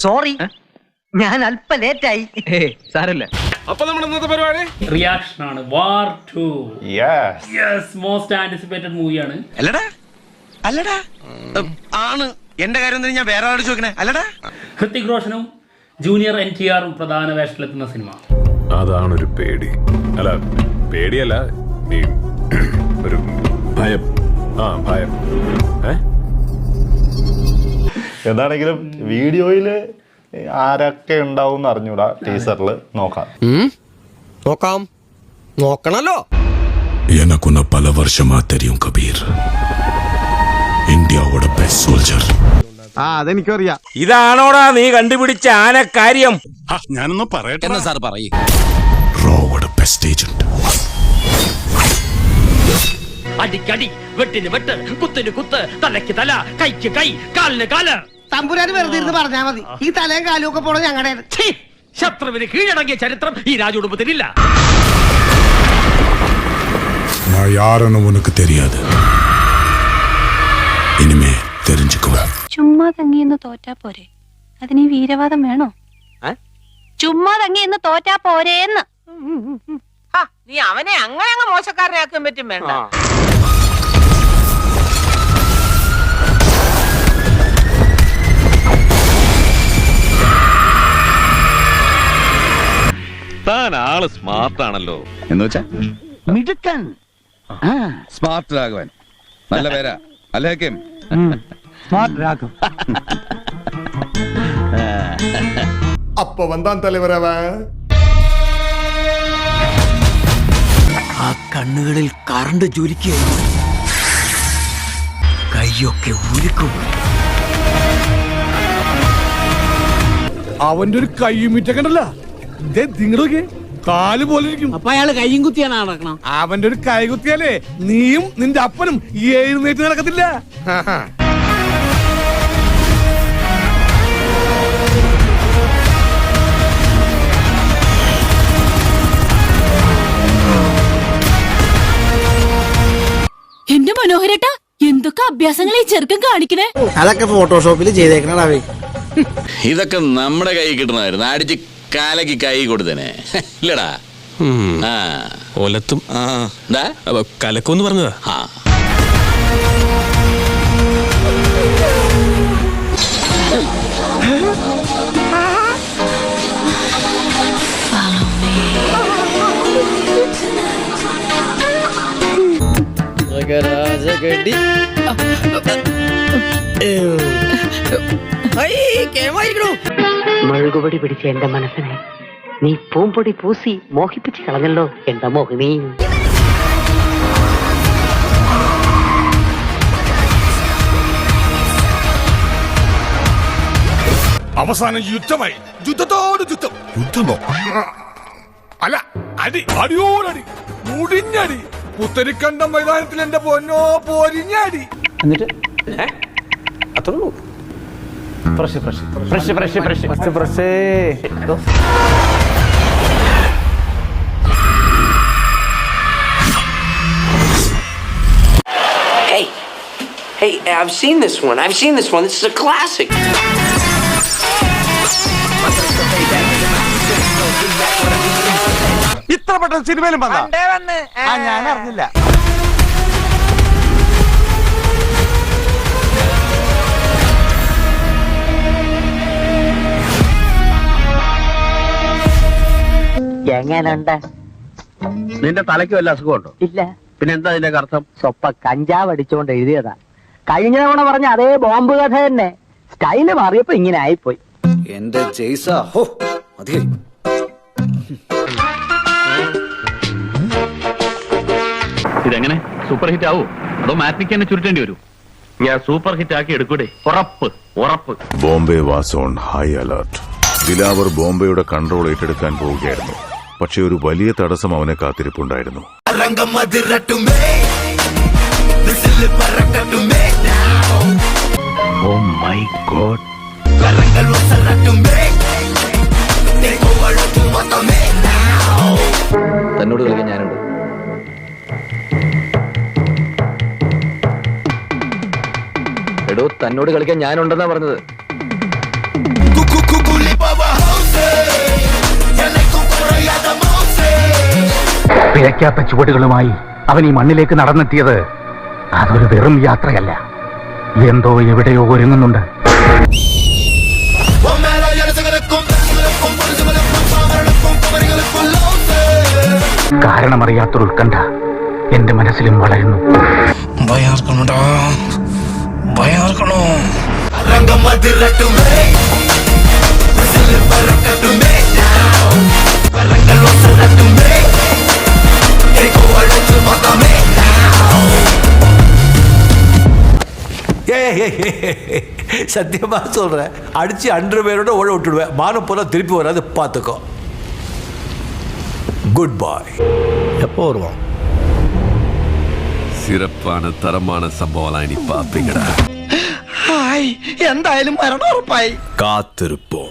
Sorry ഞാൻ അല്പ ലേറ്റായി സാരല്ല. അപ്പൊ നമ്മുടെ ഇന്നത്തെ പരിപാടി? റിയാക്ഷൻ ആണ്. War two yes yes most anticipated മൂവിയാണ് അല്ലടാ. അല്ലടാ. ആണ്. എന്റെ കാര്യം ഞാൻ വേറെ ആളോട് ചോദിക്കണേ. അല്ലടാ. ഹൃത്തിക് റോഷനും ജൂനിയർ എൻ ടി ആറും പ്രധാന വേഷത്തിലെത്തുന്ന സിനിമ. അതാണൊരു പേടി. അല്ല പേടിയല്ല ഒരു ഭയം. ആ ഭയം. ഏ? എന്താണെങ്കിലും വീഡിയോയിൽ ആരൊക്കെ ഉണ്ടാവും എന്ന് അറിഞ്ഞൂടാ ടീസറിൽ നോക്കാം. നോക്കാം. നോക്കണല്ലോ. എനക്കുന്ന പല വർഷമാ തരും കബീർ. ഇന്ത്യയുടെ ബെസ്റ്റ് സോൾജർ ആ അതെനിക്കറിയാം. ഇതാണോടാ നീ കണ്ടുപിടിച്ച ആനക്കാര്യം? ഞാനൊന്ന് പറയട്ടെ സാർ പറയൂ. റോയുടെ ബെസ്റ്റ് ഏജന്റ് അടിക്കടി വെട്ടിന് വെട്ട് കുത്തിന് കുത്ത് തലയ്ക്ക് തല കൈക്ക് കൈ കാലിന് കാല് തമ്പുരാന് വെറുതെ ഇരുന്ന് പറഞ്ഞാ മതി ഈ തലയും കാലും ഒക്കെ പോണത് ഞങ്ങളുടെ ഛീ! ശത്രുവിന് കീഴടങ്ങിയ ചരിത്രം ഈ രാജകുടുംബത്തിനില്ല நான் யாருன்னு உனக்கு தெரியாது இனிமே தெரிஞ்சுக்குவேன் ചുമ്മാ തങ്ങിയെന്ന് തോറ്റാ പോരെ അതിന് ഈ വീരവാദം വേണോ ചുമ്മാ തങ്ങിയെന്ന് തോറ്റാ പോരേന്ന് നീ അവനെ അങ്ങനെ അങ്ങ് മോശക്കാരനാക്കാൻ പറ്റും വേണ്ട താൻ ആൾ സ്മാർട്ട് ആണല്ലോ എന്ന് വെച്ചാ മിടുക്കൻ സ്മാർട്ട് രാഘവൻ. നല്ല പേരാ. രാഘവൻ. അപ്പൊ വന്താൻ തലവരവ ആ കണ്ണുകളിൽ കറണ്ട് ജ്വലിക്കുകയായിരുന്നു കൈയൊക്കെ ഉരുക്കും. അവന്റെ ഒരു കയ്യുമിറ്റൊക്കെ ഉണ്ടല്ലോ നിങ്ങളൊക്കെ കാൽ പോലെ ഇരിക്കും. അപ്പൊ അയാൾ കൈയും കുത്തിയാണ് നടക്കണം. അവന്റെ ഒരു കൈ കുത്തിയാലേ നീയും നിന്റെ അപ്പനും ഈ എഴുന്നേറ്റ് നടക്കത്തില്ല. എന്റെ മനോഹരട്ട എന്തൊക്കെ അഭ്യാസങ്ങൾ ഈ ചെറുക്കൻ കാണിക്കണേ? അതൊക്കെ ഫോട്ടോഷോപ്പിൽ ചെയ്തേക്കണേ ഇതൊക്കെ നമ്മുടെ കൈ കിട്ടണമായിരുന്നു അടിച്ച് കാലക്ക് കൈ കൊടുത്തേനെ. ഇല്ലടാ. ആ. ഒലത്തും. എന്താ? കലക്കോന്ന് പറഞ്ഞതാ? ആ. മെഴുകുപൊടി പിടിച്ച എന്റെ മനസ്സിനെ നീ പൂമ്പൊടി പൂസി മോഹിപ്പിച്ച് കളഞ്ഞല്ലോ എന്റെ മോഹിനി. അവസാനം യുദ്ധമായി. യുദ്ധത്തോട് യുദ്ധം. യുദ്ധമോ? അല്ല അടി. അടിയോടടി മുടിഞ്ഞടി. പുത്തരിക്കണ്ടം മൈതാനത്തിൽ എന്റെ പൊന്നോ പൊരിഞ്ഞടി. Hey, hey, I've seen this one. I've seen this one. This is a classic. ഇത്ര പെട്ടെന്ന് സിനിമയിലും വന്നാ ഞാൻ അറിഞ്ഞില്ല എങ്ങനുണ്ട് നിന്റെ തലയ്ക്ക് വല്ല അസുഖമുണ്ടോ? ഇല്ല. പിന്നെ എന്താ അതിന്റെ അർത്ഥം? സ്വപ്പ കഞ്ചാവ് അടിച്ചുകൊണ്ട് എഴുതിയതാ. കഴിഞ്ഞ തവണ പറഞ്ഞ അതേ ബോംബ് കഥ തന്നെ. സ്റ്റൈൽ മാറിയപ്പോ ഇങ്ങനെ ആയിപ്പോയി. എന്റെ ജെയ്സ. ഹോ ഇതെങ്ങനെ? സൂപ്പർ ഹിറ്റ് ആവോ? അതോ മാറ്റിക്ക് തന്നെ ചുരുട്ടേണ്ടി വരൂ? ഞാൻ സൂപ്പർ ഹിറ്റ് ആക്കി എടുക്കൂടെ. ഉറപ്പ് ഉറപ്പ്. Bombay was on high alert. Dilawar ബോംബെയുടെ control ഏറ്റെടുക്കാൻ പോവുകയായിരുന്നു. പക്ഷെ ഒരു വലിയ തടസ്സം അവനെ കാത്തിരിപ്പുണ്ടായിരുന്നു. ഓ മൈ ഗോഡ് തന്നോട് കളിക്കാൻ ഞാനുണ്ട്. എടോ തന്നോട് കളിക്കാൻ ഞാനുണ്ടെന്നാ പറഞ്ഞത്. പിഴയ്ക്കാത്ത ചുവടുകളുമായി അവൻ ഈ മണ്ണിലേക്ക് നടന്നെത്തിയത് അതൊരു വെറും യാത്രയല്ല. എന്തോ എവിടെയോ ഒരുങ്ങുന്നുണ്ട്. കാരണമറിയാത്തൊരു ഉത്കണ്ഠ എന്റെ മനസ്സിലും വളരുന്നു ഭയാർക്കണോടാ. ഭയാർക്കണോ. சத்தியமா சொல்றேன் அடிச்சு அன்று பேரோட ஓட விட்டுடுவேன் மானம் போல திருப்பி வராது பார்த்துக்கோ குட் பாய் எப்போ வருவோம் சிறப்பான தரமான சம்பவம் இனி பாப்பீங்கடா ഹായ് എന്തായാലും മരണം ഉറപ്പായി കാത്തിരുപ്പോം